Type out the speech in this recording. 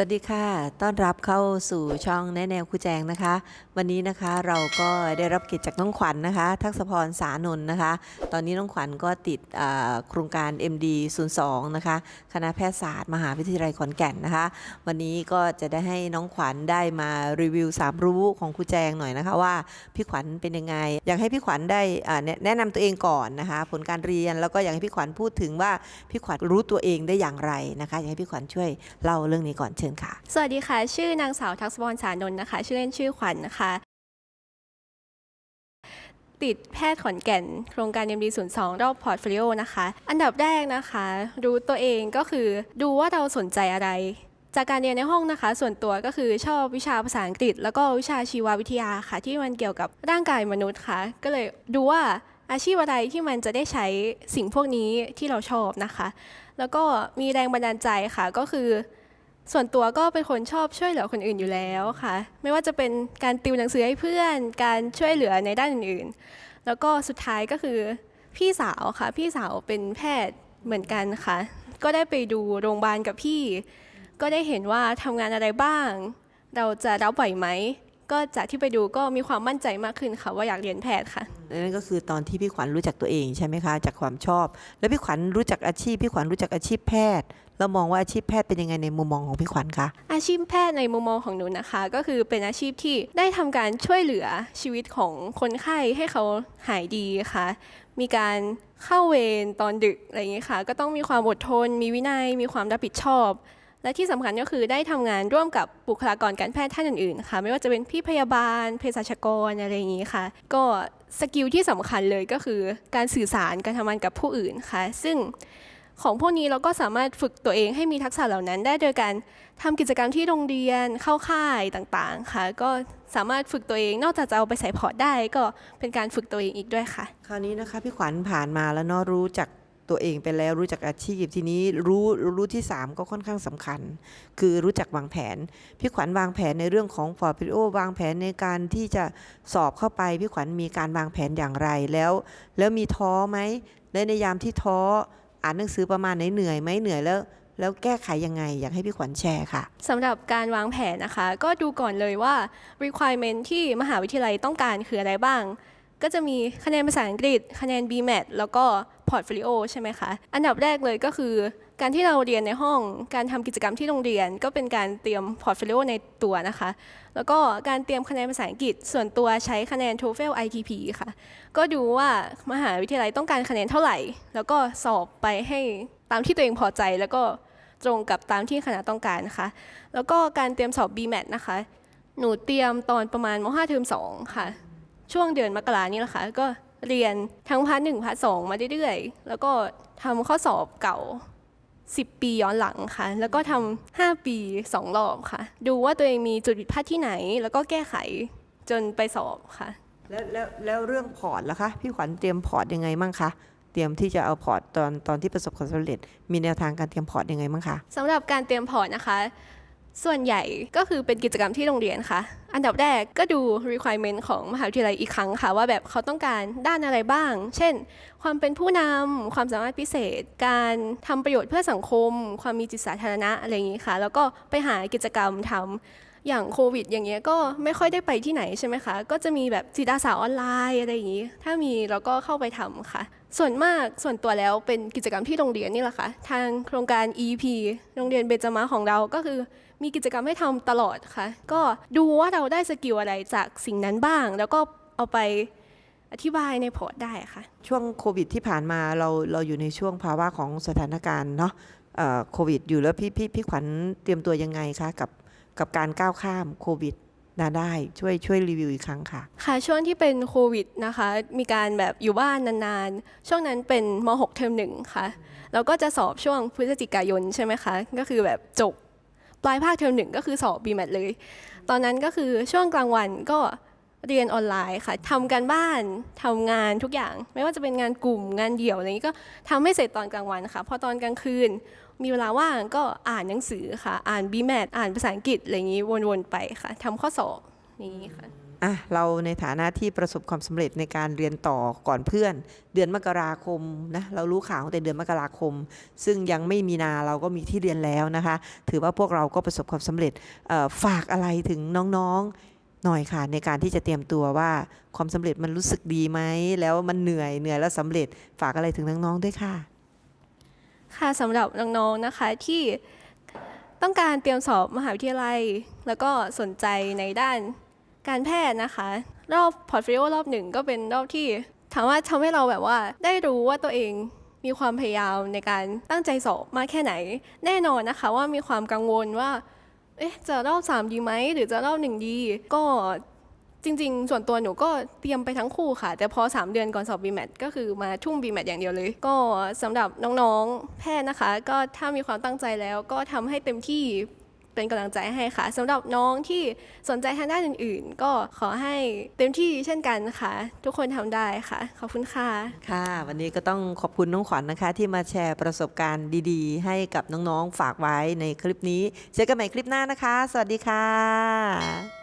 สวัสดีค่ะ ต้อนรับเข้าสู่ช่องแนแนวครูแจงนะคะ วันนี้นะคะเราก็ได้รับเกียรติจากน้องขวัญนะคะ ทักษพรสานนท์นะคะ ตอนนี้น้องขวัญก็ติดโครงการ MD 02นะคะ คณะแพทยศาสตร์ มหาวิทยาลัยขอนแก่นนะคะ วันนี้ก็จะได้ให้น้องขวัญได้มารีวิวสามรู้ของครูแจงหน่อยนะคะว่าพี่ขวัญเป็นยังไง อยากให้พี่ขวัญได้แนะนะนำตัวเองก่อนนะคะ ผลการเรียนแล้วก็อยากให้พี่ขวัญพูดถึงว่าพี่ขวัญรู้ตัวเองได้อย่างไรนะคะ อยากให้พี่ขวัญช่วยเล่าเรื่องนี้ก่อนเชิญค่ะ สวัสดีค่ะ ชื่อนางสาวทักษพรสานนท์นะคะ ชื่อเล่นชื่อขวัญนะคะ ติดแพทย์ขอนแก่น โครงการ MD 0 2 รอบพอร์ตโฟลิโอนะคะ อันดับแรกนะคะ รู้ตัวเองก็คือดูว่าเราสนใจอะไรจากการเรียนในห้องนะคะ ส่วนตัวก็คือชอบวิชาภาษาอังกฤษ แล้วก็วิชาชีววิทยาค่ะ ที่มันเกี่ยวกับร่างกายมนุษย์ค่ะ ก็เลยดูว่าอาชีพอะไรที่มันจะได้ใช้สิ่งพวกนี้ที่เราชอบนะคะ แล้วก็มีแรงบันดาลใจค่ะก็คือ ส่วนตัวก็เป็นคนชอบช่วยเหลือคนอื่นอยู่แล้วค่ะ ไม่ว่าจะเป็นการติวหนังสือให้เพื่อน การช่วยเหลือในด้านอื่นๆ แล้วก็สุดท้ายก็คือพี่สาวค่ะ พี่สาวเป็นแพทย์เหมือนกันค่ะ ก็ได้ไปดูโรงพยาบาลกับพี่ ก็ได้เห็นว่าทำงานอะไรบ้าง เราจะรับไหวไหม ก็จากที่ไปดูก็มีความมั่นใจมากขึ้นค่ะว่าอยากเรียนแพทย์ค่ะนั่นก็คือตอนที่พี่ขวัญรู้จักตัวเองใช่ไหมคะจากความชอบ แล้วพี่ขวัญรู้จักอาชีพพี่ขวัญรู้จักอาชีพแพทย์ แล้วมองว่าอาชีพแพทย์เป็นยังไงในมุมมองของพี่ขวัญคะ อาชีพแพทย์ในมุมมองของหนูนะคะ ก็คือเป็นอาชีพที่ได้ทำการช่วยเหลือชีวิตของคนไข้ให้เขาหายดีค่ะ มีการเข้าเวรตอนดึกอะไรอย่างนี้ค่ะ ก็ต้องมีความอดทน มีวินัย มีความรับผิดชอบ และที่สำคัญก็คือได้ทำงานร่วมกับบุคลากรการแพทย์ท่านอื่นๆค่ะไม่ว่าจะเป็นพี่พยาบาลเภสัชกรอะไรอย่างนี้ค่ะ ก็สกิลที่สำคัญเลยก็คือการสื่อสารการทำงานกับผู้อื่นค่ะ ซึ่ง ของพวกนี้เราก็สามารถฝึกตัวเองให้มีทักษะเหล่านั้นได้โดยการทำกิจกรรมที่โรงเรียนเข้าค่ายต่างๆค่ะ ก็สามารถฝึกตัวเองนอกจากจะเอาไปใส่พอร์ตได้ก็เป็นการฝึกตัวเองอีกด้วยค่ะ คราวนี้นะคะพี่ขวัญผ่านมาแล้วเนาะรู้จักตัวเองไปแล้วรู้จักอาชีพทีนี้รู้รู้ที่ 3 ก็ค่อนข้างสำคัญ คือรู้จักวางแผน พี่ขวัญวางแผนในเรื่องของพอร์ฟิโอวางแผนในการที่จะสอบเข้าไป พี่ขวัญมีการวางแผนอย่างไรแล้ว แล้วมีท้อไหมและในยามที่ท้อ อ่านหนังสือประมาณไหนเหนื่อยไหมเหนื่อยแล้วแล้วแก้ไขยังไงอยากให้พี่ขวัญแชร์ค่ะสำหรับการวางแผนนะคะ ก็ดูก่อนเลยว่า requirement ที่มหาวิทยาลัยต้องการคืออะไรบ้าง ก็จะมีคะแนนภาษาอังกฤษ คะแนน BMAT แล้วก็ portfolio ใช่ไหมคะ อันดับแรกเลยก็คือการที่เราเรียนในห้อง การทำกิจกรรมที่โรงเรียน ก็เป็นการเตรียม portfolio ในตัวนะคะ แล้วก็การเตรียมคะแนนภาษาอังกฤษ ส่วนตัวใช้คะแนน TOEFL ITP ค่ะ ก็ดูว่ามหาวิทยาลัยต้องการคะแนนเท่าไหร่ แล้วก็สอบไปให้ตามที่ตัวเองพอใจ แล้วก็ตรงกับตามที่คณะต้องการนะคะ แล้วก็การเตรียมสอบ BMAT นะคะ หนูเตรียมตอนประมาณม 5 เทอม2ค่ะ ช่วงเดือนมกรานี่แหละค่ะก็เรียนทั้งพาร์ทหนึ่งพาร์ทสองมาเรื่อยๆ แล้วก็ทำข้อสอบเก่า 10 ปีย้อนหลังค่ะ แล้วก็ทำ5ปี 2 รอบค่ะ ดูว่าตัวเองมีจุดผิดพลาดที่ไหน แล้วก็แก้ไขจนไปสอบค่ะ แล้วแล้วแล้วเรื่องพอร์ตล่ะคะ พี่ขวัญเตรียมพอร์ตยังไงมั่งคะเตรียมที่จะเอาพอร์ตตอนตอนที่ประสบความสำเร็จ มีแนวทางการเตรียมพอร์ตยังไงมั่งคะสำหรับการเตรียมพอร์ตนะคะ ส่วนใหญ่ก็คือเป็นกิจกรรมที่โรงเรียนค่ะ อันดับแรกก็ดู requirement ของมหาวิทยาลัยอีกครั้งค่ะ ว่าแบบเขาต้องการด้านอะไรบ้าง เช่น ความเป็นผู้นำ ความสามารถพิเศษ การทำประโยชน์เพื่อสังคม ความมีจิตสาธารณะอะไรอย่างนี้ค่ะ แล้วก็ไปหากิจกรรมทำอย่างโควิด อย่างเงี้ยก็ไม่ค่อยได้ไปที่ไหนใช่ไหมคะ ก็จะมีแบบจิตอาสาออนไลน์อะไรอย่างนี้ ถ้ามีเราก็เข้าไปทำค่ะ ส่วนมากส่วนตัวแล้วเป็นกิจกรรมที่โรงเรียนนี่แหละค่ะ ทางโครงการ EP โรงเรียนเบญจมาของเราก็คือ มีกิจกรรมให้ทำตลอดค่ะ ก็ดูว่าเราได้สกิลอะไรจากสิ่งนั้นบ้าง แล้วก็เอาไปอธิบายในพอร์ตได้ค่ะ ช่วงโควิดที่ผ่านมาเราเราอยู่ในช่วงภาวะของสถานการณ์เนาะเอ่อโควิดอยู่แล้วพี่พี่พี่ขวัญเตรียมตัวยังไงคะกับกับการก้าวข้ามโควิดนาได้ช่วยช่วยรีวิวอีกครั้งค่ะ ค่ะช่วงที่เป็นโควิดนะคะ มีการแบบอยู่บ้านนานๆ ช่วงนั้นเป็นม .6 เทอมหนึ่งค่ะ แล้วก็จะสอบช่วงพฤศจิกายนใช่ไหมคะ ก็คือแบบจบ ปลายภาคเทอมหนึ่งก็คือสอบ BMAT เลย ตอนนั้นก็คือช่วงกลางวันก็เรียนออนไลน์ค่ะทำการบ้านทำงานทุกอย่าง ไม่ว่าจะเป็นงานกลุ่มงานเดี่ยวอะไรนี้ก็ทำให้เสร็จตอนกลางวันค่ะ พอตอนกลางคืน มีเวลาว่างก็อ่านหนังสือค่ะ อ่าน BMAT อ่านภาษาอังกฤษอะไรอย่างนี้วนๆไปค่ะทำข้อสอบนี้ค่ะ อะเราในฐานะที่ประสบความสำเร็จในการเรียนต่อก่อนเพื่อน เดือนมกราคมนะเรารู้ข่าวตั้งแต่เดือนมกราคม ซึ่งยังไม่มีนาเราก็มีที่เรียนแล้วนะคะ ถือว่าพวกเราก็ประสบความสำเร็จฝากอะไรถึงน้องๆหน่อยค่ะ ในการที่จะเตรียมตัวว่าความสำเร็จมันรู้สึกดีไหมแล้วมันเหนื่อยเหนื่อยแล้วสำเร็จฝากอะไรถึงน้องๆด้วยค่ะ ค่ะสำหรับน้องๆนะคะที่ต้องการเตรียมสอบมหาวิทยาลัย แล้วก็สนใจในด้าน การแพทย์นะคะ รอบพอร์ตโฟลิโอรอบหนึ่งก็เป็นรอบที่ถามว่าทำให้เราแบบว่าได้รู้ว่าตัวเองมีความพยายามในการตั้งใจสอบมากแค่ไหน แน่นอนนะคะว่ามีความกังวลว่า เอ๊ะจะรอบสามดีไหมหรือจะรอบหนึ่งดี ก็จริง ๆ ส่วนตัวหนูก็เตรียมไปทั้งคู่ค่ะ แต่พอ 3 เดือนก่อนสอบ BMAT ก็คือมาทุ่ม BMAT อย่างเดียวเลย ก็สำหรับน้องๆแพทย์นะคะ ก็ถ้ามีความตั้งใจแล้วก็ทำให้เต็มที่ เป็นกำลังใจให้ค่ะสำหรับน้องที่สนใจทางด้านอื่น ๆ ก็ขอให้เต็มที่เช่นกันค่ะ ทุกคนทำได้ค่ะ ขอบคุณค่ะ ค่ะ วันนี้ก็ต้องขอบคุณน้องขวัญนะคะ ที่มาแชร์ประสบการณ์ดีๆ ให้กับน้องๆฝากไว้ในคลิปนี้เจอกันใหม่คลิปหน้านะคะ สวัสดีค่ะ